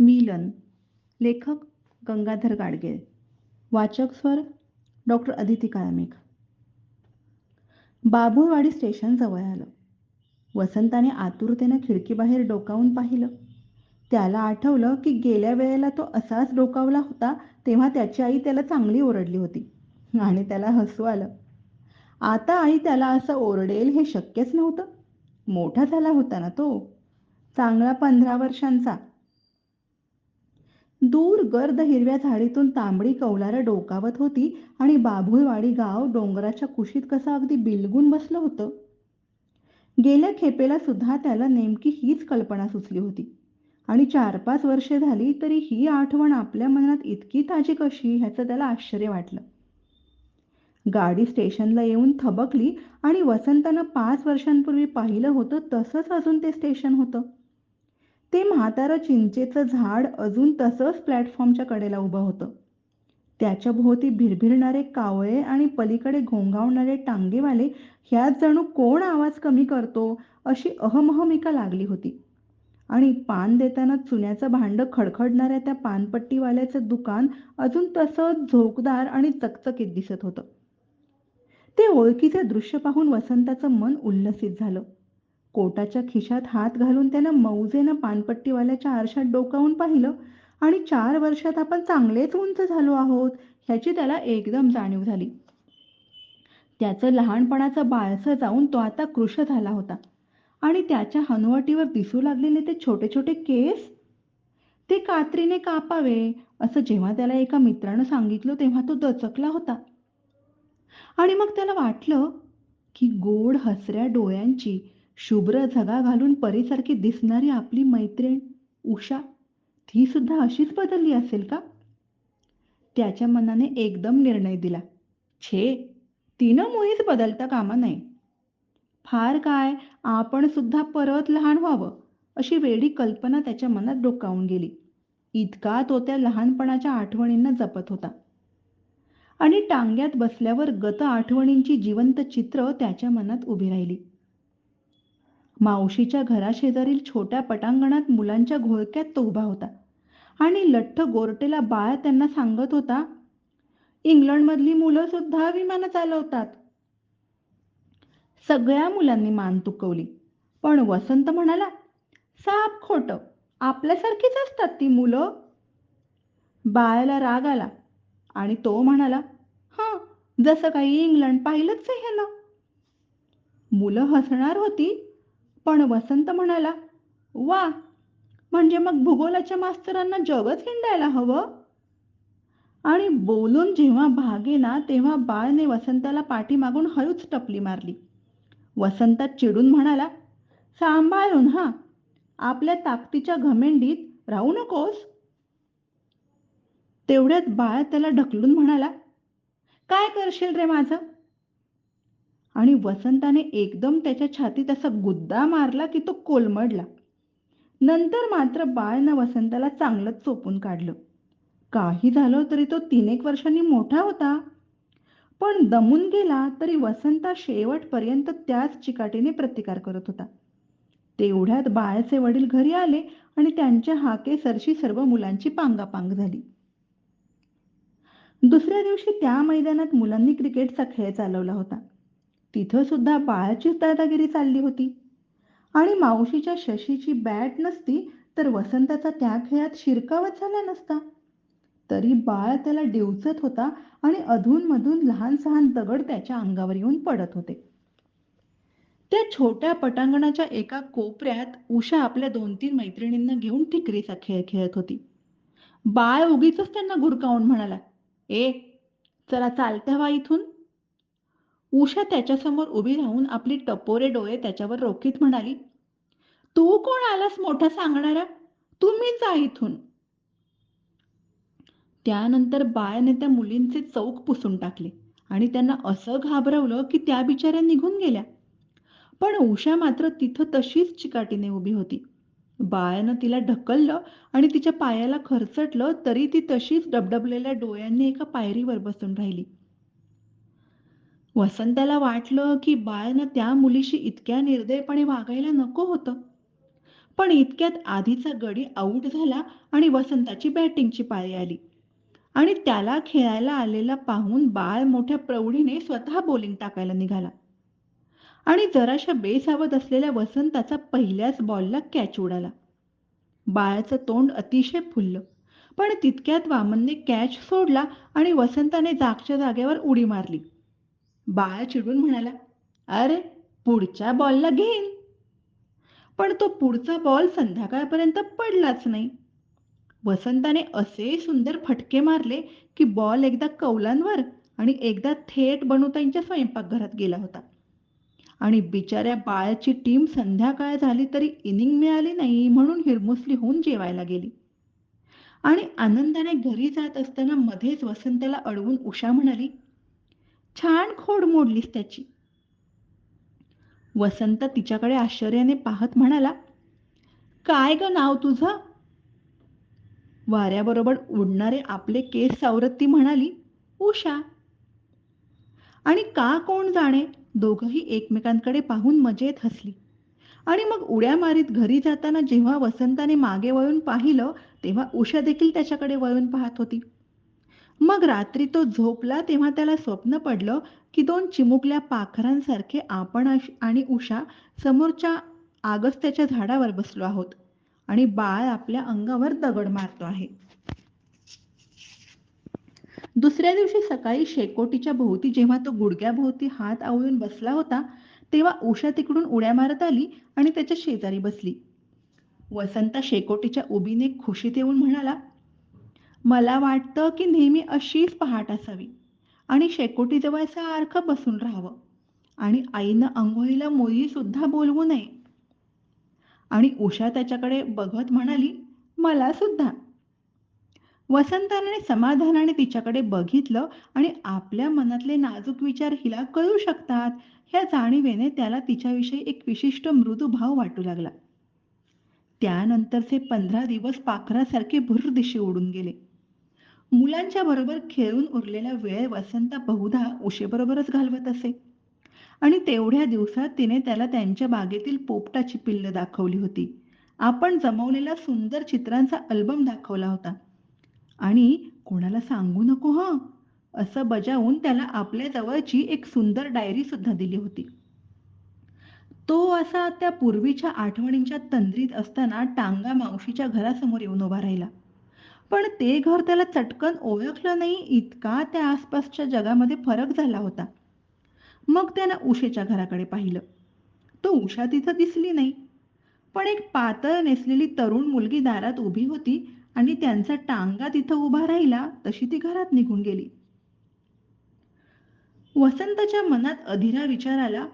मिलन लेखक गंगाधर गाडगे वाचक स्वर डॉक्टर अदिती काळमेघ बाभुळवाडी स्टेशन जवळ आलं. वसंताने आतुरतेनं खिडकीबाहेर डोकावून पाहिलं. त्याला आठवलं की गेल्या वेळेला तो असाच डोकावला होता तेव्हा त्याची आई त्याला चांगली ओरडली होती आणि त्याला हसू आलं. आता आई त्याला असं ओरडेल हे शक्यच नव्हतं. मोठा झाला होता ना तो. चांगला पंधरा वर्षांचा. दूर गर्द हिरव्या झाडीतून तांबडी कौलारं डोकावत होती आणि बाभुळवाडी गाव डोंगराच्या कुशीत कसं अगदी बिलगून बसलं होतं? गेल्या खेपेला सुद्धा त्याला नेमकी हीच कल्पना सुचली होती. आणि चार पाच वर्षे झाली तरी ही आठवण आपल्या मनात इतकी ताजी कशी ह्याचं त्याला आश्चर्य वाटलं. गाडी स्टेशनला येऊन थबकली आणि वसंतानं पाच वर्षांपूर्वी पाहिलं होतं तसंच अजून ते स्टेशन होतं. ते म्हातारं चिंचेचं झाड अजून तसंच प्लॅटफॉर्मच्या कडेला उभं होतं. त्याच्या भोवती भिरभिरणारे कावळे आणि पलीकडे घोंगावणारे टांगेवाले ह्यात जणू कोण आवाज कमी करतो अशी अहमहमिका लागली होती. आणि पान देताना चुन्याचं भांडं खडखडणाऱ्या त्या पानपट्टीवाल्याचं दुकान अजून तसंच झोकदार आणि चकचकीत दिसत होतं. ते ओळखीचे दृश्य पाहून वसंताचं मन उल्लसित झालं. कोटाच्या खिशात हात घालून त्यानं मौजेनं पानपट्टीवाल्याच्या आरशात डोकावून पाहिलं आणि चार वर्षात आपण चांगलेच उंच झालो आहोत ह्याची त्याला एकदम जाणीव झाली. त्याचं लहानपणाचं बाळसं जाऊन तो आता कृश झाला होता. आणि त्याच्या हनुवटीवर दिसू लागलेले ते छोटे छोटे केस? ते कात्रीने कापावे असं जेव्हा त्याला एका मित्रानं सांगितलं तेव्हा तो दचकला होता. आणि मग त्याला वाटलं की गोड हसऱ्या डोळ्यांची शुभ्र झगा घालून परीसारखी दिसणारी आपली मैत्रीण उषा ती सुद्धा अशीच बदलली असेल का? त्याच्या मनाने एकदम निर्णय दिला. छे तिनं मुळीच बदलता कामा नाही फार काय आपण सुद्धा परत लहान व्हावं अशी वेडी कल्पना त्याच्या मनात डोकावून गेली. इतका तो त्या लहानपणाच्या आठवणींना जपत होता. आणि टांग्यात बसल्यावर गत आठवणींची जिवंत चित्र त्याच्या मनात उभी राहिली. मावशीच्या घराशेजारील छोट्या पटांगणात मुलांच्या घोळक्यात तो उभा होता. आणि लठ्ठ गोरटेला बाळ त्यांना सांगत होता इंग्लंडमधली मुलं सुद्धा विमानं चालवतात. सगळ्या मुलांनी मान तुकवली. पण वसंत म्हणाला साप खोट आपल्यासारखीच असतात ती मुलं. बाळाला राग आला आणि तो म्हणाला हा जसं काही इंग्लंड पाहिलंच आहे ना. मुलं हसणार होती पण वसंत म्हणाला वा म्हणजे मग भूगोलाच्या मास्तरांना जगच हिंडायला हवं? आणि बोलून जेव्हा भागेना तेव्हा बाळने वसंताला पाठीमागून हळूच टपली मारली. वसंत चिडून म्हणाला सांभाळून हा आपल्या ताकदीच्या घमेंडीत राहू नकोस. तेवढ्यात बाळ त्याला ढकलून म्हणाला काय करशील रे माझं? आणि वसंताने एकदम त्याच्या छातीत असा गुद्दा मारला की तो कोलमडला. नंतर मात्र बाळनं वसंताला चांगलंच चोपून काढलं. काही झालं तरी तो तीन एक वर्षांनी मोठा होता. पण दमून गेला तरी वसंता शेवटपर्यंत त्याच चिकाटीने प्रतिकार करत होता. तेवढ्यात बाळाचे वडील घरी आले आणि त्यांच्या हाके सरशी सर्व मुलांची पांगापांग झाली. दुसऱ्या दिवशी त्या मैदानात मुलांनी क्रिकेटचा खेळ चालवला होता. तिथं सुद्धा बाळाचीच दादागिरी चालली होती. आणि मावशीच्या शशीची बॅट नसती तर वसंताचा त्या खेळात शिरकावत झाला नसता. तरी बाळ त्याला डिवचत होता आणि अधूनमधून लहान सहान दगड त्याच्या अंगावर येऊन पडत होते. त्या छोट्या पटांगणाच्या एका कोपऱ्यात उषा आपल्या दोन तीन मैत्रिणींना घेऊन ठिकरीचा खेळ खेळत होती. बाळ उगीच त्यांना गुरकावून म्हणाला ए चला चालत्या वा इथून. उषा त्याच्यासमोर उभी राहून आपली टपोरे डोळे त्याच्यावर रोखीत म्हणाली तू कोण आलास मोठा सांगणारा? तुम्ही जा इथून. त्यानंतर बाळने त्या मुलींचे चौक पुसून टाकले आणि त्यांना असं घाबरवलं की त्या बिचाऱ्या निघून गेल्या. पण उषा मात्र तिथं तशीच चिकाटीने उभी होती. बाळानं तिला ढकललं आणि तिच्या पायाला खरचटलं तरी ती तशीच डबडबलेल्या डोळ्यांनी एका पायरीवर बसून राहिली. वसंताला वाटलं की बाळनं त्या मुलीशी इतक्या निर्दयपणे वागायला नको होतं. पण इतक्यात आधीचा गडी आऊट झाला आणि वसंताची बॅटिंगची पाळी आली. आणि त्याला खेळायला आलेला पाहून बाळ मोठ्या प्रौढीने स्वतः बॉलिंग टाकायला निघाला. आणि जराशा बेसावत असलेल्या वसंताचा पहिल्याच बॉलला कॅच उडाला. बाळाचं तोंड अतिशय फुललं. पण तितक्यात वामनने कॅच सोडला आणि वसंताने जागच्या जागेवर उडी मारली. बाळ चिडून म्हणाला अरे पुढच्या बॉलला घेईन पण तो पुढचा बॉल संध्याकाळपर्यंत पडलाच नाही. वसंताने असे सुंदर फटके मारले की बॉल एकदा कौलांवर आणि एकदा थेट बनूताईंच्या स्वयंपाकघरात गेला होता. आणि बिचाऱ्या बाळाची टीम संध्याकाळ झाली तरी इनिंग मिळाली नाही म्हणून हिरमुसली होऊन जेवायला गेली. आणि आनंदाने घरी जात असताना मध्येच वसंताला अडवून उषा म्हणाली छान खोड मोडलीस त्याची. वसंत तिच्याकडे आश्चर्याने पाहत म्हणाला काय ग नाव तुझं? वाऱ्याबरोबर उडणारे आपले केस सावरत ती म्हणाली उषा. आणि का कोण जाणे? दोघही एकमेकांकडे पाहून मजेत हसली. आणि मग उड्या मारीत घरी जाताना जेव्हा वसंताने मागे वळून पाहिलं तेव्हा उषा देखील त्याच्याकडे वळून पाहत होती. मग रात्री तो झोपला तेव्हा त्याला स्वप्न पडलं की दोन चिमुकल्या पाखरांसारखे आपण आणि उषा समोरच्या आगस्त्याच्या झाडावर बसलो आहोत आणि बाळ आपल्या अंगावर दगड मारतो आहे. दुसऱ्या दिवशी सकाळी शेकोटीच्या भोवती जेव्हा तो गुडघ्याभोवती हात आवळून बसला होता तेव्हा उषा तिकडून उड्या मारत आली आणि त्याच्या शेजारी बसली. वसंत शेकोटीच्या उबीने खुशीत येऊन म्हणाला मला वाटतं की नेहमी अशीच पहाट असावी. आणि शेकोटीजवळ सारखं बसून राहावं. आणि आईनं आंघोळीला मुलीसुद्धा बोलवू नये. आणि उषा त्याच्याकडे बघत म्हणाली मला सुद्धा. वसंताने समाधानाने तिच्याकडे बघितलं आणि आपल्या मनातले नाजूक विचार हिला कळू शकतात ह्या जाणीवेने त्याला तिच्याविषयी एक विशिष्ट मृदू भाव वाटू लागला. त्यानंतरचे पंधरा दिवस पाखरासारखे भुरदिशी उडून गेले. मुलांच्या बरोबर खेळून उरलेला वेळ वसंत बहुधा उशेबरोबरच घालवत असे. आणि तेवढ्या दिवसात तिने त्याला त्यांच्या बागेतील पोपटाची पिल्ल दाखवली होती. आपण जमवलेला सुंदर चित्रांचा अल्बम दाखवला होता. आणि कोणाला सांगू नको ह? असं बजावून त्याला आपल्या जवळची एक सुंदर डायरी सुद्धा दिली होती. तो असा त्या पूर्वीच्या आठवणींच्या तंद्रीत असताना टांगा मावशीच्या घरासमोर येऊन उभा राहिला. पण ते घर त्याला चटकन ओळखलं नाही इतका त्या आसपासच्या जगामध्ये फरक झाला होता. मग त्यानं उषेच्या घराकडे पाहिलं. तो उषा तिथं दिसली नाही. पण एक पातळ नेसलेली तरुण मुलगी दारात उभी होती आणि त्यांचा टांगा तिथं उभा राहिला तशी ती घरात निघून गेली. वसंतच्या मनात अधिरा विचार आला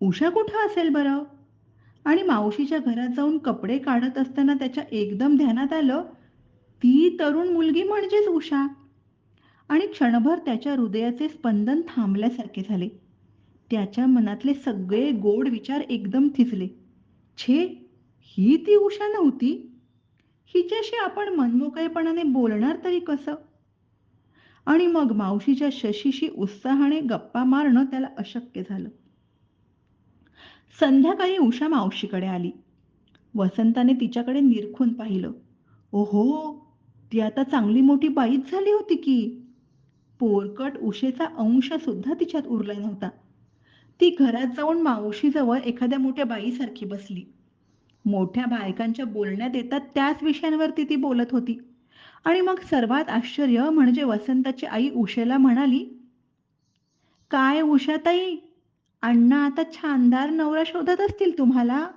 उषा कुठं असेल बरं? आणि मावशीच्या घरात जाऊन कपडे काढत असताना त्याच्या एकदम ध्यानात आलं ती तरुण मुलगी म्हणजेच उषा. आणि क्षणभर त्याच्या हृदयाचे स्पंदन थांबल्यासारखे झाले. त्याच्या मनातले सगळे गोड विचार एकदम थिजले. छे ही ती उषा नव्हती? हिच्याशी आपण मनमोकळेपणाने बोलणार तरी कसं? आणि मग मावशीच्या शशीशी उत्साहाने गप्पा मारणं त्याला अशक्य झालं. संध्याकाळी उषा मावशीकडे आली. वसंताने तिच्याकडे निरखून पाहिलं. ओहो ती आता चांगली मोठी बाईच झाली होती की? पोरकट उशेचा अंश सुद्धा तिच्यात उरला नव्हता. ती घरात जाऊन मावशीजवळ एखाद्या मोठ्या बाईसारखी बसली. मोठ्या बायकांच्या बोलण्यात येतात त्याच विषयांवरती ती बोलत होती. आणि मग सर्वात आश्चर्य म्हणजे वसंताची आई उषेला म्हणाली काय उषाताई अण्णा आता छानदार नवरा शोधत असतील तुम्हाला?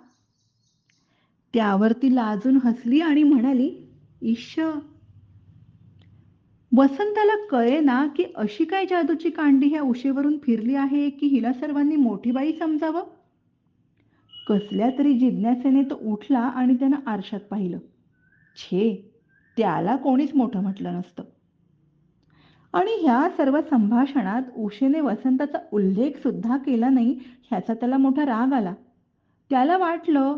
त्यावर ती लाजून हसली आणि म्हणाली ईश वसंताला कळे ना की अशी काय जादूची कांडी ह्या उशेवरून फिरली आहे की हिला सर्वांनी मोठी बाई समजावं? कसल्या तरी जिज्ञासेने तो उठला आणि त्यानं आरशात पाहिलं. छे त्याला कोणीच मोठं म्हटलं नसतं. आणि ह्या सर्व संभाषणात उशेने वसंताचा उल्लेख सुद्धा केला नाही ह्याचा त्याला मोठा राग आला. त्याला वाटलं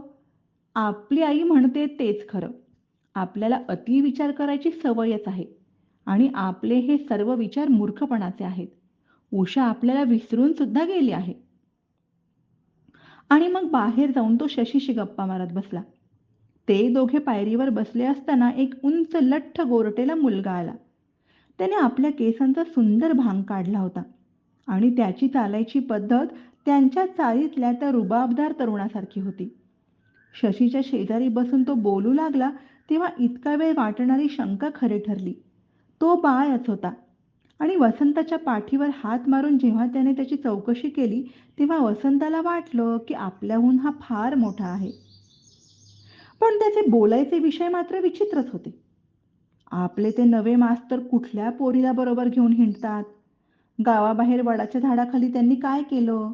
आपली आई म्हणते तेच खरं. आपल्याला अति विचार करायची सवयच आहे. आणि आपले हे सर्व विचार मूर्खपणाचे आहेत. उषा आपल्याला विसरून सुद्धा गेली आहे. आणि मग बाहेर जाऊन तो शशीशी गप्पा मारत बसला. ते दोघे पायरीवर बसले असताना एक उंच लठ्ठ गोरटेला मुलगा आला. त्याने आपल्या केसांचा सुंदर भांग काढला होता आणि त्याची चालायची पद्धत त्यांच्या चाळीतल्या त्या रुबाबदार तरुणासारखी होती. शशीच्या शेजारी बसून तो बोलू लागला तेव्हा इतका वेळ वाटणारी शंका खरी ठरली. तो बाळच होता. आणि वसंताच्या पाठीवर हात मारून जेव्हा त्याने त्याची चौकशी केली तेव्हा वसंताला वाटलं की आपल्याहून हा फार मोठा आहे. पण त्याचे बोलायचे विषय मात्र विचित्रच होते. आपले ते नवे मास्तर कुठल्या पोरीला बरोबर घेऊन हिंडतात? गावाबाहेर वडाच्या झाडाखाली त्यांनी काय केलं?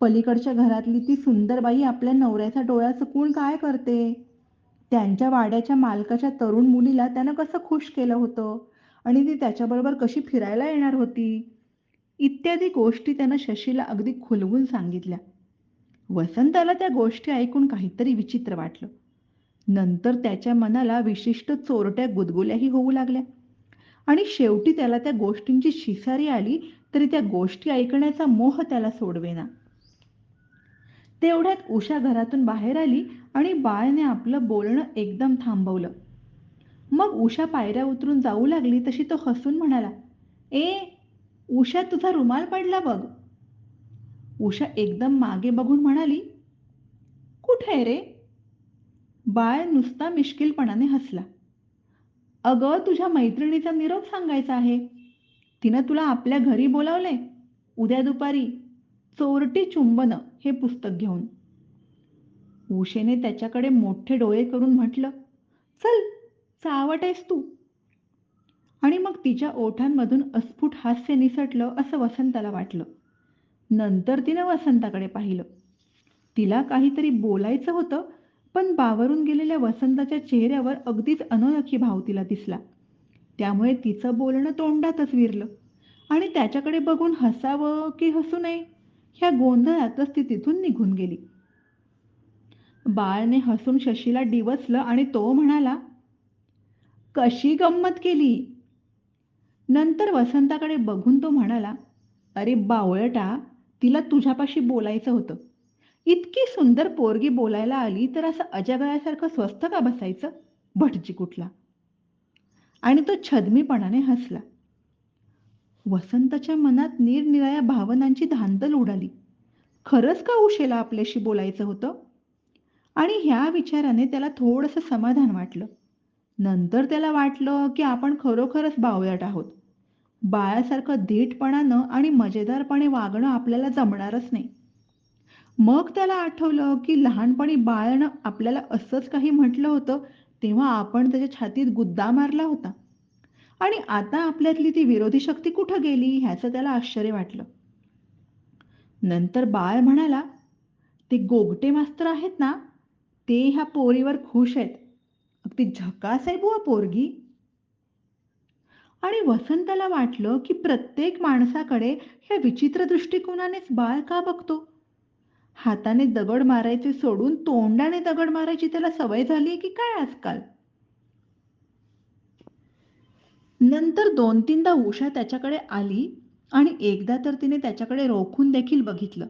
पलीकडच्या घरातली ती सुंदर बाई आपल्या नवऱ्याचा डोळा चुकवून काय करते? त्यांच्या वाड्याच्या मालकाच्या तरुण मुलीला त्यानं कसं खुश केलं होतं? आणि ती त्याच्याबरोबर कशी फिरायला येणार होती? इत्यादी गोष्टी त्यानं शशीला अगदी खुलवून सांगितल्या. वसंताला त्या गोष्टी ऐकून काहीतरी विचित्र वाटलं. नंतर त्याच्या मनाला विशिष्ट चोरट्या गुदगुल्याही होऊ लागल्या. आणि शेवटी त्याला त्या गोष्टींची शिसारी आली तरी त्या गोष्टी ऐकण्याचा मोह त्याला सोडवेना. तेवढ्यात उषा घरातून बाहेर आली आणि बाळने आपलं बोलणं एकदम थांबवलं. मग उषा पायऱ्या उतरून जाऊ लागली तशी तो हसून म्हणाला ए उषा तुझा रुमाल पडला बघ. उषा एकदम मागे बघून म्हणाली कुठे रे? बाळ नुसता मिश्किलपणाने हसला. अगं तुझ्या मैत्रिणीचा निरोप सांगायचा आहे. तिनं तुला आपल्या घरी बोलावले उद्या दुपारी चोरटी चुंबन हे पुस्तक घेऊन. उषेने त्याच्याकडे मोठे डोळे करून म्हटलं चल चावट आहेस तू. आणि मग तिच्या ओठांमधून अस्फुट हास्य निसटलं असं वसंताला वाटलं. नंतर तिनं वसंताकडे पाहिलं. तिला काहीतरी बोलायचं होतं पण बावरून गेलेल्या वसंताच्या चेहऱ्यावर अगदीच अनोळखी भाव तिला दिसला. त्यामुळे तिचं बोलणं तोंडातच विरलं. आणि त्याच्याकडे बघून हसावं की हसू नये ह्या गोंधळातच ती तिथून निघून गेली. बाळने हसून शशीला डिवचलं आणि तो म्हणाला कशी गंमत केली? नंतर वसंताकडे बघून तो म्हणाला अरे बावळटा तिला तुझ्यापाशी बोलायचं होतं. इतकी सुंदर पोरगी बोलायला आली तर असं अजगळासारखं स्वस्थ का बसायचं? भटजी कुठला? आणि तो छदमीपणाने हसला. वसंतच्या मनात निरनिराळ्या भावनांची धांदल उडाली. खरंच का उशेला आपल्याशी बोलायचं होतं? आणि ह्या विचाराने त्याला थोडंसं समाधान वाटलं. नंतर त्याला वाटलं की आपण खरोखरच बावळट आहोत. बाळासारखं धीटपणानं आणि मजेदारपणे वागणं आपल्याला जमणारच नाही. मग त्याला आठवलं की लहानपणी बाळानं आपल्याला असंच काही म्हटलं होतं तेव्हा आपण त्याच्या छातीत गुद्दा मारला होता. आणि आता आपल्यातली ती विरोधी शक्ती कुठं गेली ह्याचं त्याला आश्चर्य वाटलं. नंतर बाळ म्हणाला ते गोगटे मास्तर आहेत ना ते ह्या पोरीवर खुश आहेत. ती झकास आहे बुवा पोरगी. आणि वसंताला वाटलं की प्रत्येक माणसाकडे ह्या विचित्र दृष्टिकोनानेच बाळ का बघतो? हाताने दगड मारायचे सोडून तोंडाने दगड मारायची त्याला सवय झाली की काय आजकाल? नंतर दोन तीनदा उषा त्याच्याकडे आली आणि एकदा तर तिने त्याच्याकडे रोखून देखील बघितलं.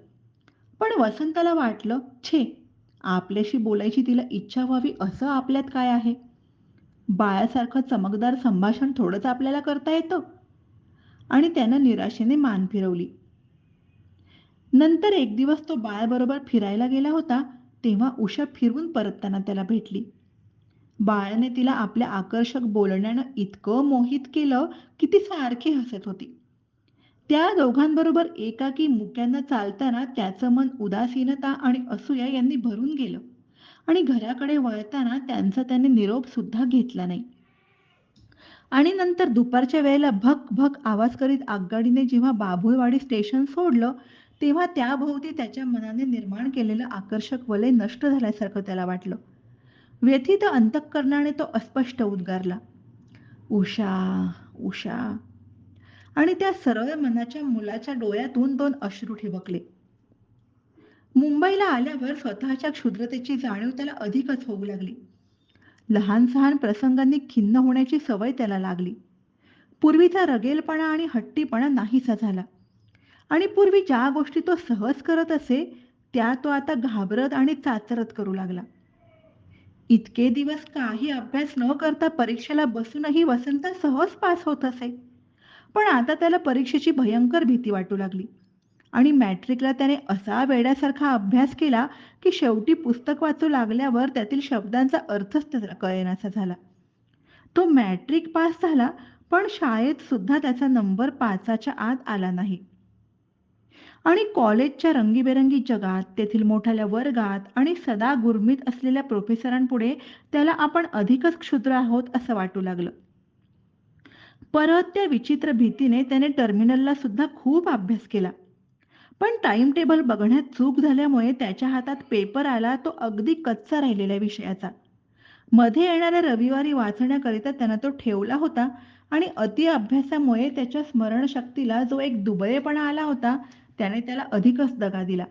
पण वसंताला वाटलं छे आपल्याशी बोलायची तिला इच्छा व्हावी असं आपल्यात काय आहे? बाळासारखं चमकदार संभाषण थोडंच आपल्याला करता येतं. आणि त्यानं निराशेने मान फिरवली. नंतर एक दिवस तो बाळाबरोबर फिरायला गेला होता तेव्हा उषा फिरवून परतताना त्याला भेटली. बाळाने तिला आपल्या आकर्षक बोलण्यानं इतकं मोहित केलं की ती सारखी हसत होती. त्या दोघांबरोबर एकाकी मुक्यांना चालताना त्याचं मन उदासीनता आणि असूया यांनी भरून गेलं. आणि घराकडे वळताना त्यांचा त्याने निरोप सुद्धा घेतला नाही. आणि नंतर दुपारच्या वेळेला भक भक आवाज करीत आगगाडीने जेव्हा बाभुळवाडी स्टेशन सोडलं तेव्हा त्याभोवती त्याच्या मनाने निर्माण केलेलं आकर्षक वलय नष्ट झाल्यासारखं त्याला वाटलं. व्यथित अंतःकरणाने तो अस्पष्ट उद्गारला. उषा उषा आणि त्या सरळ मनाच्या मुलाच्या डोळ्यातून दोन अश्रू ठिबकले. मुंबईला आल्यावर स्वतःच्या क्षुद्रतेची जाणीव त्याला अधिकच होऊ लागली. लहान सहान प्रसंगांनी खिन्न होण्याची सवय त्याला लागली. पूर्वीचा रगेलपणा आणि हट्टीपणा नाहीसा झाला. आणि पूर्वी ज्या गोष्टी तो सहज करत असे त्या तो आता घाबरत आणि चाचरत करू लागला. इतके दिवस काही अभ्यास न करता परीक्षेला बसूनही वसंत सहज पास होत असे. पण आता त्याला परीक्षेची भयंकर भीती वाटू लागली. आणि मॅट्रिकला त्याने असा वेड्यासारखा अभ्यास केला की शेवटी पुस्तक वाचू लागल्यावर त्यातील शब्दांचा अर्थच त्याला कळेनासा झाला. तो मॅट्रिक पास झाला पण शाळेत सुद्धा त्याचा नंबर पाचाच्या आत आला नाही. आणि कॉलेजच्या रंगीबेरंगी जगात तेथील मोठ्या वर्गात आणि सदा गुरमीत असलेल्या प्रोफेसरांपुढे त्याला आपण अधिकच क्षुद्र आहोत असं वाटू लागलं. परत त्या विचित्र भीतीने त्याने टर्मिनलला सुद्धा खूप अभ्यास केला. पण टाइम टेबल बघण्यात चूक झाल्यामुळे त्याच्या हातात पेपर आला तो अगदी कच्चा राहिलेल्या विषयाचा. मध्ये येणाऱ्या रविवारी वाचण्याकरिता त्यानं तो ठेवला होता आणि अति अभ्यासामुळे त्याच्या स्मरणशक्तीला जो एक दुबळेपणा आला होता त्याने त्याला अधिकच दगा दिला.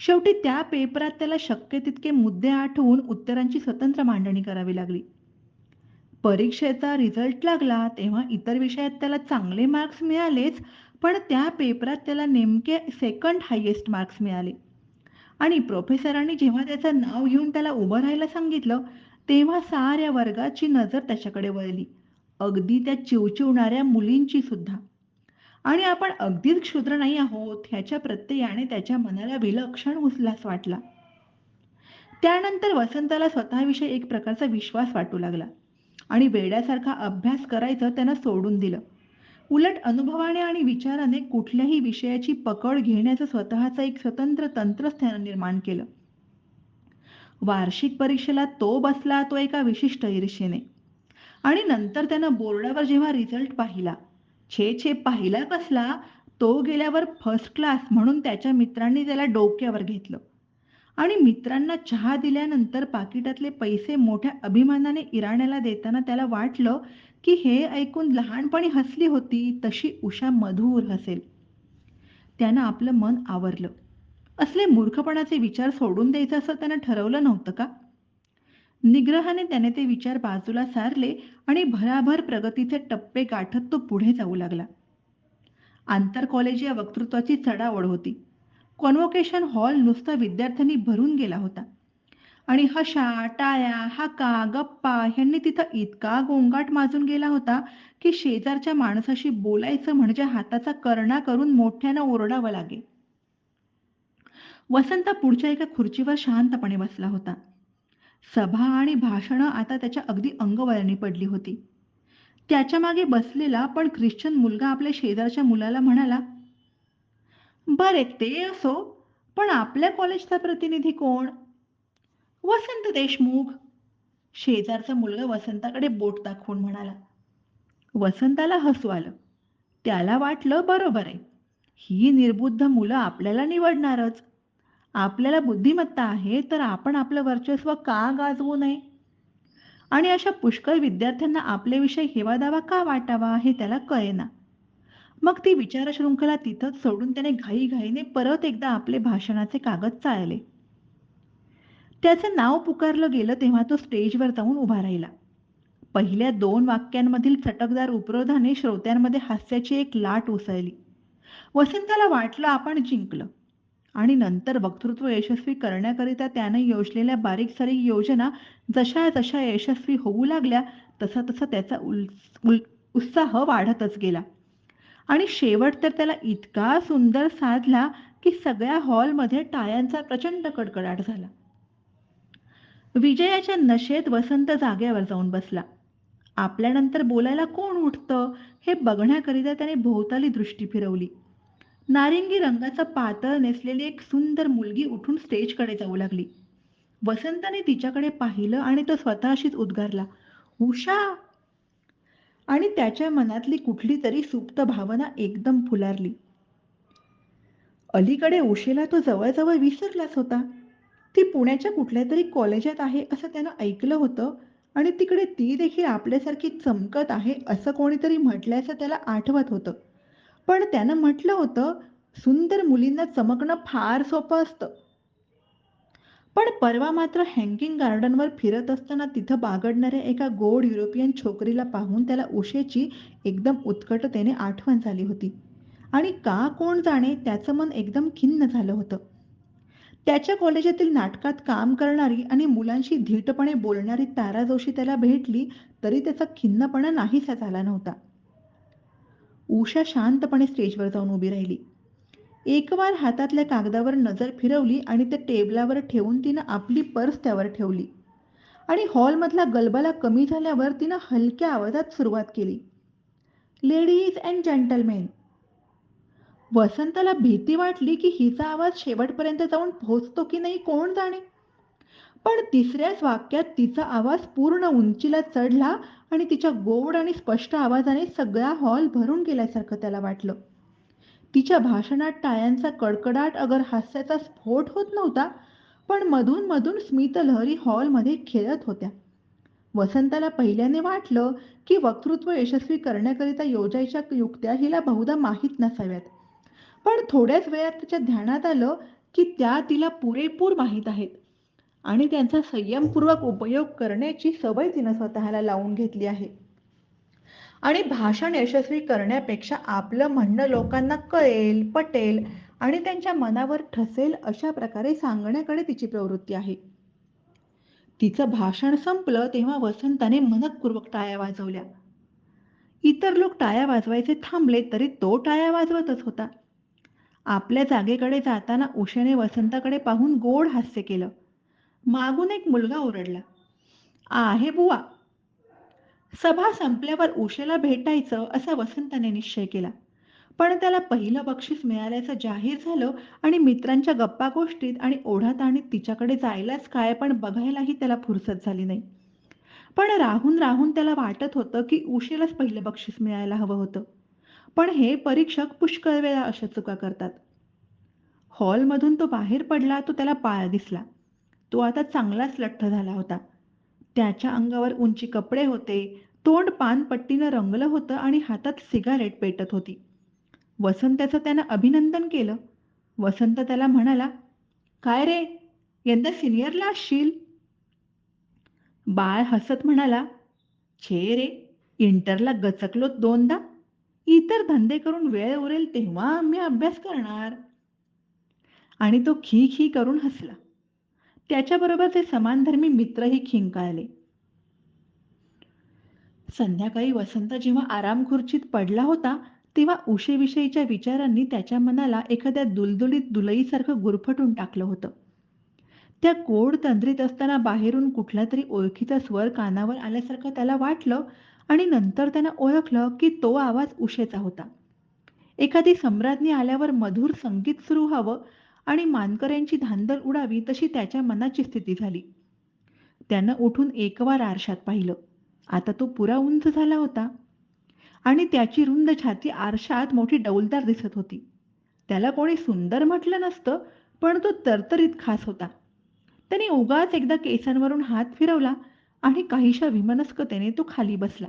शेवटी त्या पेपरात त्याला शक्य तितके मुद्दे आठवून उत्तरांची स्वतंत्र मांडणी करावी लागली. परीक्षेचा रिझल्ट लागला तेव्हा इतर विषयात त्याला चांगले मार्क्स मिळालेच पण त्या पेपरात त्याला नेमके सेकंड हायेस्ट मार्क्स मिळाले. आणि प्रोफेसरांनी जेव्हा त्याचं नाव घेऊन त्याला उभं राहायला सांगितलं तेव्हा साऱ्या वर्गाची नजर त्याच्याकडे वळली. अगदी त्या चिवचिवणाऱ्या मुलींची सुद्धा. आणि आपण अगदीच क्षुद्र नाही आहोत ह्याच्या प्रत्ययाने त्याच्या मनाला विलक्षण उचलास वाटला. त्यानंतर वसंताला स्वतःविषयी एक प्रकारचा विश्वास वाटू लागला. आणि वेड्यासारखा अभ्यास करायचं त्यांना सोडून दिलं. उलट अनुभवाने आणि विचाराने कुठल्याही विषयाची पकड घेण्याचं स्वतःचं एक स्वतंत्र तंत्रच त्यानं निर्माण केलं. वार्षिक परीक्षेला तो बसला तो एका विशिष्ट ईर्षेने आणि नंतर त्यानं बोर्डावर जेव्हा रिझल्ट पाहिला छे छे पाहिला कसला तो गेल्यावर फर्स्ट क्लास म्हणून त्याच्या मित्रांनी त्याला डोक्यावर घेतलं. आणि मित्रांना चहा दिल्यानंतर पाकिटातले पैसे मोठ्या अभिमानाने इराण्याला देताना त्याला वाटलं की हे ऐकून लहानपणी हसली होती तशी उषा मधुर हसेल. त्यानं आपलं मन आवरलं. असले मूर्खपणाचे विचार सोडून द्यायचं असं त्यानं ठरवलं नव्हतं का? निग्रहाने त्याने ते विचार बाजूला सारले आणि भराभर प्रगतीचे टप्पे गाठत तो पुढे जाऊ लागला. आंतर कॉलेज या वक्तृत्वाची चढावड होती. कॉन्व्होकेशन हॉल नुसता विद्यार्थ्यांनी भरून गेला होता. आणि हशा टाळ्या हाका गप्पा ह्यांनी तिथं इतका गोंगाट माजून गेला होता की शेजारच्या माणसाशी बोलायचं म्हणजे हाताचा कर्णा करून मोठ्यानं ओरडावं लागे. वसंत पुढच्या एका खुर्चीवर शांतपणे बसला होता. सभा आणि भाषणं आता त्याच्या अगदी अंगवळणी पडली होती. त्याच्यामागे बसलेला पण ख्रिश्चन मुलगा आपल्या शेजारच्या मुलाला म्हणाला बरे ते असो. पण आपल्या कॉलेजचा प्रतिनिधी कोण? वसंत देशमुख. शेजारचा मुलगा वसंताकडे बोट दाखवून म्हणाला. वसंताला हसू आलं. त्याला वाटलं बरोबर आहे. ही निर्बुद्ध मुलं आपल्याला निवडणारच. आपल्याला बुद्धिमत्ता आहे तर आपण आपलं वर्चस्व का गाजवू नये? आणि अशा पुष्कळ विद्यार्थ्यांना आपले विषय हेवा दावा का वाटावा हे त्याला कळेना. मग ती विचारशृंखला तिथंच सोडून त्याने घाईघाईने परत एकदा आपले भाषणाचे कागद चाळले. त्याचं नाव पुकारलं गेलं तेव्हा तो स्टेजवर जाऊन उभा राहिला. पहिल्या दोन वाक्यांमधील चटकदार उपरोधाने श्रोत्यांमध्ये हास्याची एक लाट उसळली. वसंताला वाटलं आपण जिंकलं आणि नंतर वक्तृत्व यशस्वी करण्याकरिता त्याने योजलेल्या बारीक सारीक योजना जशा जशा यशस्वी होऊ लागल्या तसा तसा त्याचा उल उल उत्साह वाढतच गेला. आणि शेवट तर त्याला इतका सुंदर साधला की सगळ्या हॉलमध्ये टाळ्यांचा प्रचंड कडकडाट झाला. विजयाच्या नशेत वसंत जाग्यावर जाऊन बसला. आपल्यानंतर बोलायला कोण उठतं हे बघण्याकरिता त्याने भोवताली दृष्टी फिरवली. नारिंगी रंगाचा पातळ नेसलेली एक सुंदर मुलगी उठून स्टेजकडे जाऊ लागली. वसंताने तिच्याकडे पाहिलं आणि तो स्वतःशीच उद्गारला उषा आणि त्याच्या मनातली कुठली तरी सुप्त भावना एकदम फुलारली. अलीकडे उशेला तो जवळजवळ विसरलाच होता. ती पुण्याच्या कुठल्या तरी कॉलेजात आहे असं त्यानं ऐकलं होतं आणि तिकडे ती देखील आपल्यासारखी चमकत आहे असं कोणीतरी म्हटल्याचं त्याला आठवत होतं. पण त्यानं म्हटलं होतं सुंदर मुलींना चमकणं फार सोपं असतं. पण परवा मात्र हँगिंग गार्डनवर फिरत असताना तिथं बागडणाऱ्या एका गोड युरोपियन छोकरीला पाहून त्याला उशेची एकदम उत्कटतेने आठवण झाली होती. आणि का कोण जाणे त्याचं मन एकदम खिन्न झालं होतं. त्याच्या कॉलेजातील नाटकात काम करणारी आणि मुलांशी धीटपणे बोलणारी तारा जोशी त्याला भेटली तरी त्याचा खिन्नपणा नाहीसा झाला नव्हता. उषा शांतपणे स्टेजवर जाऊन उभी राहिली. एकवार हातातल्या कागदावर नजर फिरवली आणि त्या टेबलावर ठेवून तिनं आपली पर्स त्यावर ठेवली. आणि हॉलमधला गलबला कमी झाल्यावर तिनं हलक्या आवाजात सुरुवात केली. लेडीज अँड जेंटलमेन वसंतला भीती वाटली की हिचा आवाज शेवटपर्यंत जाऊन पोहोचतो की नाही कोण जाणे? पण तिसऱ्याच वाक्यात तिचा आवाज पूर्ण उंचीला चढला आणि तिच्या गोड आणि स्पष्ट आवाजाने सगळा हॉल भरून गेल्यासारखं त्याला वाटलं. तिच्या भाषणात टाळ्यांचा कडकडाट अगर हास्याचा स्फोट होत नव्हता पण मधून मधून स्मितलहरी हॉलमध्ये खेळत होत्या. वसंताला पहिल्याने वाटलं की वक्तृत्व यशस्वी करण्याकरिता योजायच्या युक्त्या हिला बहुधा माहीत नसाव्यात. पण थोड्याच वेळात तिच्या ध्यानात आलं की त्या तिला पुरेपूर माहीत आहेत आणि त्यांचा संयमपूर्वक उपयोग करण्याची सवय तिनं स्वतःला लावून घेतली आहे. आणि भाषण यशस्वी करण्यापेक्षा आपलं म्हणणं लोकांना कळेल पटेल आणि त्यांच्या मनावर ठसेल अशा प्रकारे सांगण्याकडे तिची प्रवृत्ती आहे. तिचं भाषण संपलं तेव्हा वसंताने मनपूर्वक टाळ्या वाजवल्या. इतर लोक टाळ्या वाजवायचे थांबले तरी तो टाळ्या वाजवतच होता. आपल्या जागेकडे जाताना उषेने वसंताकडे पाहून गोड हास्य केलं. मागून एक मुलगा ओरडला आहे बुवा सभा संपल्यावर उशेला भेटायचं असा वसंताने निश्चय केला. पण त्याला पहिलं बक्षीस मिळाल्याचं जाहीर झालं आणि मित्रांच्या गप्पा गोष्टीत आणि ओढाताणीत तिच्याकडे जायलाच काय पण बघायलाही त्याला फुरसत झाली नाही. पण राहून राहून त्याला वाटत होतं की उशेलाच पहिलं बक्षीस मिळायला हवं होतं. पण हे परीक्षक पुष्कळ वेळा अशा चुका करतात. हॉलमधून तो बाहेर पडला तो त्याला पाळ दिसला. तो आता चांगलाच लठ्ठ झाला होता. त्याच्या अंगावर उंची कपडे होते. तोंड पानपट्टीनं रंगलं होतं आणि हातात सिगारेट पेटत होती. वसंत्याचं त्यानं अभिनंदन केलं. वसंत त्याला म्हणाला काय रे? यंदा सिनियरला असशील? बाळ हसत म्हणाला छे रे इंटरला गचकलो दोनदा. इतर धंदे करून वेळ उरेल तेव्हा मी अभ्यास करणार. आणि तो खी खी करून हसला. त्याच्याबरोबर ते समानधर्मी मित्रही खिंकाळले संध्याकाळी वसंत जेव्हा आराम खुर्चीत पडला होता तेव्हा उशेविषयीच्या विचारांनी त्याच्या मनाला एखाद्या दुलदुलीत दुलईसारखं गुरफटून टाकलं होतं. त्या कोड तंद्रीत असताना बाहेरून कुठला तरी ओळखीचा स्वर कानावर आल्यासारखं त्याला वाटलं आणि नंतर त्यानं ओळखलं की तो आवाज उशेचा होता. एखादी सम्राज्ञी आल्यावर मधुर संगीत सुरू व्हावं आणि मानकऱ्यांची धांदल उडावी तशी त्याच्या मनाची स्थिती झाली. त्यानं उठून एकवार आरशात पाहिलं. आता तो पुरा उंच झाला होता. आणि त्याची रुंद छाती आरशात मोठी डौलदार दिसत होती. त्याला कोणी सुंदर म्हटलं नसतं पण तो तरतरीत खास होता. त्याने उगाच एकदा केसांवरून हात फिरवला आणि काहीशा विमनस्कतेने तो खाली बसला.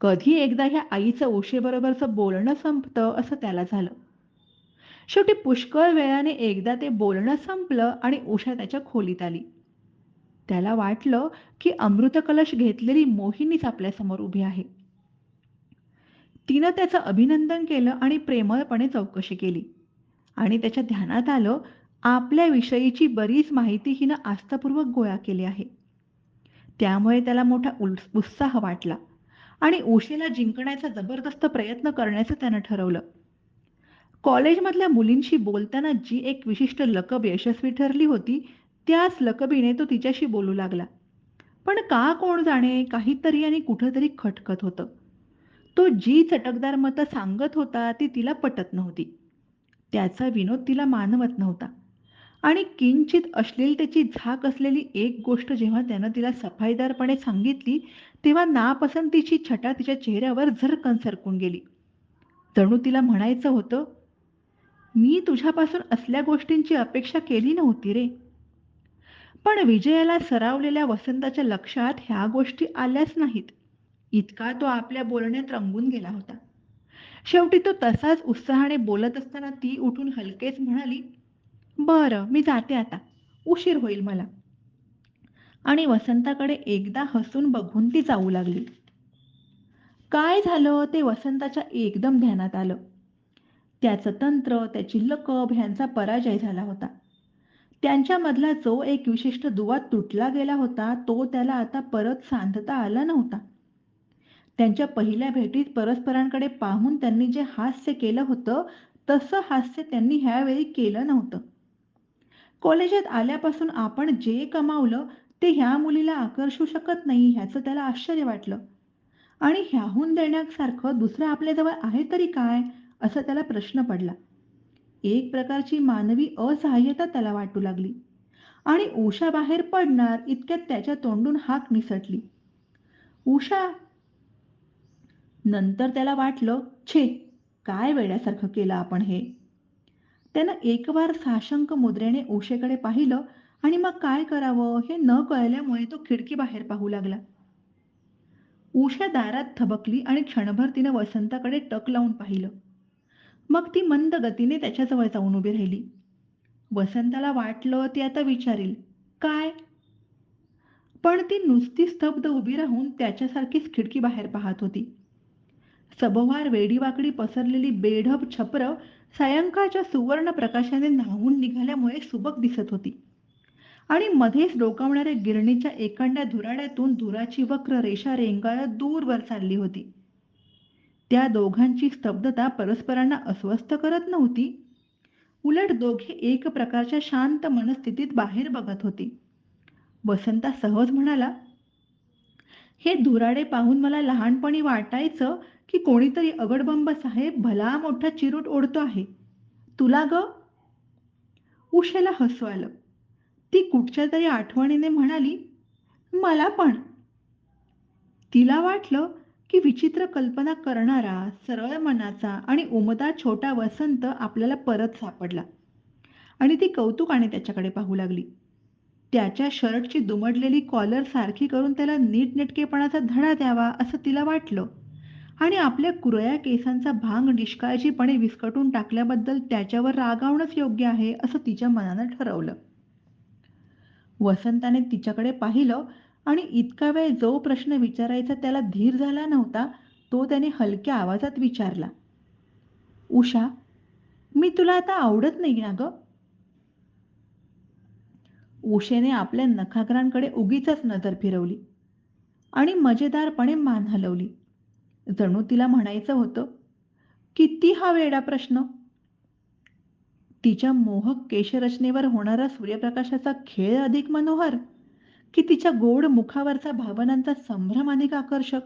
कधी एकदा ह्या आईचं उशेबरोबरचं बोलणं संपतं असं त्याला झालं. शेवटी पुष्कळ वेळाने एकदा ते बोलणं संपलं आणि उषा त्याच्या खोलीत आली. त्याला वाटलं की अमृतकलश घेतलेली मोहिनीच आपल्यासमोर उभी आहे. तिनं त्याचं अभिनंदन केलं आणि प्रेमळपणे चौकशी केली. आणि त्याच्या ध्यानात आलं आपल्या विषयीची बरीच माहिती हिनं आस्थापूर्वक गोळा केली आहे. त्यामुळे त्याला मोठा उत्साह वाटला आणि उशेला जिंकण्याचा जबरदस्त प्रयत्न करण्याचं त्यानं ठरवलं. कॉलेजमधल्या मुलींशी बोलताना जी एक विशिष्ट लकब यशस्वी ठरली होती त्याच लकबीने तो तिच्याशी बोलू लागला. पण का कोण जाणे काहीतरी आणि कुठंतरी खटकत होतं. तो जी चटकदार मतं सांगत होता ती तिला पटत नव्हती. त्याचा विनोद तिला मानवत नव्हता. आणि किंचित अश्लीलतेची झाक असलेली एक गोष्ट जेव्हा त्यानं तिला सफाईदारपणे सांगितली तेव्हा नापसंतीची छटा तिच्या चेहऱ्यावर झरकन सरकून गेली. जणू तिला म्हणायचं होतं मी तुझ्यापासून असल्या गोष्टींची अपेक्षा केली नव्हती रे. पण विजयाला सरावलेल्या वसंताच्या लक्षात ह्या गोष्टी आल्याच नाहीत. इतका तो आपल्या बोलण्यात रंगून गेला होता. शेवटी तो तसाच उत्साहाने बोलत असताना ती उठून हलकेच म्हणाली बरं मी जाते आता. उशीर होईल मला. आणि वसंताकडे एकदा हसून बघून ती जाऊ लागली. काय झालं? ते वसंताच्या एकदम ध्यानात आलं. त्याचं तंत्र त्याची लकब ह्यांचा पराजय झाला होता. त्यांच्यामधला जो एक विशिष्ट दुवा तुटला गेला होता तो त्याला आता परत सांधता आला नव्हता. त्यांच्या पहिल्या भेटीत परस्परांकडे पाहून त्यांनी जे हास्य केलं होतं तसं हास्य त्यांनी ह्यावेळी केलं नव्हतं. कॉलेजात आल्यापासून आपण जे कमावलं ते ह्या मुलीला आकर्षू शकत नाही ह्याचं त्याला आश्चर्य वाटलं. आणि ह्याहून देण्यासारखं दुसरं आपल्याजवळ आहे तरी काय? असा त्याला प्रश्न पडला. एक प्रकारची मानवी असहाय्यता त्याला वाटू लागली. आणि उषा बाहेर पडणार इतक्यात त्याच्या तोंडून हाक निसटली. उषा नंतर त्याला वाटलं छे काय वेड्यासारखं केलं आपण हे? त्यानं एकवार साशंक मुद्रेने उषेकडे पाहिलं आणि मग काय करावं हे न कळल्यामुळे तो खिडकी बाहेर पाहू लागला. उषा दारात थबकली आणि क्षणभर तिनं वसंताकडे टक लावून पाहिलं. मग ती मंद गतीने त्याच्याजवळ जाऊन उभी राहिली. वसंताला वाटलं ती आता विचारेल काय? पण ती नुसती स्तब्ध उभी राहून त्याच्यासारखीच खिडकी बाहेर पाहत होती. सभोवार वेडीवाकडी पसरलेली बेढब छपरं सायंकाळच्या सुवर्ण प्रकाशाने न्हावून निघाल्यामुळे सुबक दिसत होती. आणि मध्येच डोकावणाऱ्या गिरणीच्या एकांड्या धुराड्यातून धुराची वक्र रेषा रेंगाळत दूरवर चालली होती. त्या दोघांची स्तब्धता परस्परांना अस्वस्थ करत नव्हती. उलट दोघे एक प्रकारच्या शांत मनस्थितीत बाहेर बघत होती. वसंता सहज म्हणाला हे धुराडे पाहून मला लहानपणी वाटायचं की कोणीतरी अगडबंब साहेब भला मोठा चिरूट ओढतो आहे. तुला ग. उशेला हसू आलं. ती कुठच्या तरी आठवणीने म्हणाली मला पण. तिला वाटलं की विचित्र कल्पना करणारा सरळ मनाचा आणि उमदा छोटा वसंत आपल्याला परत सापडला. आणि ती कौतुकाने त्याच्याकडे पाहू लागली. त्याच्या शर्टची दुमडलेली कॉलर सारखी करून त्याला नीटनेटकेपणाचा धडा द्यावा असं तिला वाटलं. आणि आपल्या कुरया केसांचा भांग निष्काळजीपणे विस्कटून टाकल्याबद्दल त्याच्यावर रागावणंच योग्य आहे असं तिच्या मनानं ठरवलं. वसंताने तिच्याकडे पाहिलं आणि इतका वेळ जो प्रश्न विचारायचा त्याला धीर झाला नव्हता तो त्याने हलक्या आवाजात विचारला. उषा मी तुला आता आवडत नाही ना ग? उषेने आपल्या नखाग्रांकडे उगीच नजर फिरवली आणि मजेदारपणे मान हलवली. जणू तिला म्हणायचं होतं किती हा वेडा प्रश्न? तिच्या मोहक केशरचनेवर होणारा सूर्यप्रकाशाचा खेळ अधिक मनोहर. की तिच्या गोड मुखावरचा भावनांचा संभ्रम अनेक आकर्षक.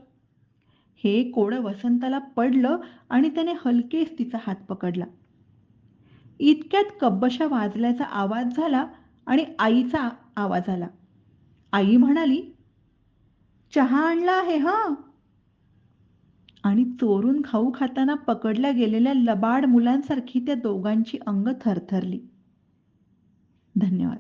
हे कोड वसंताला पडलं आणि त्याने हलकेच तिचा हात पकडला. इतक्यात कब्बशा वाजल्याचा आवाज झाला आणि आईचा आवाज आला. आई म्हणाली चहा आणला आहे हा. आणि चोरून खाऊ खाताना पकडल्या गेलेल्या लबाड मुलांसारखी त्या दोघांची अंग थरथरली. धन्यवाद.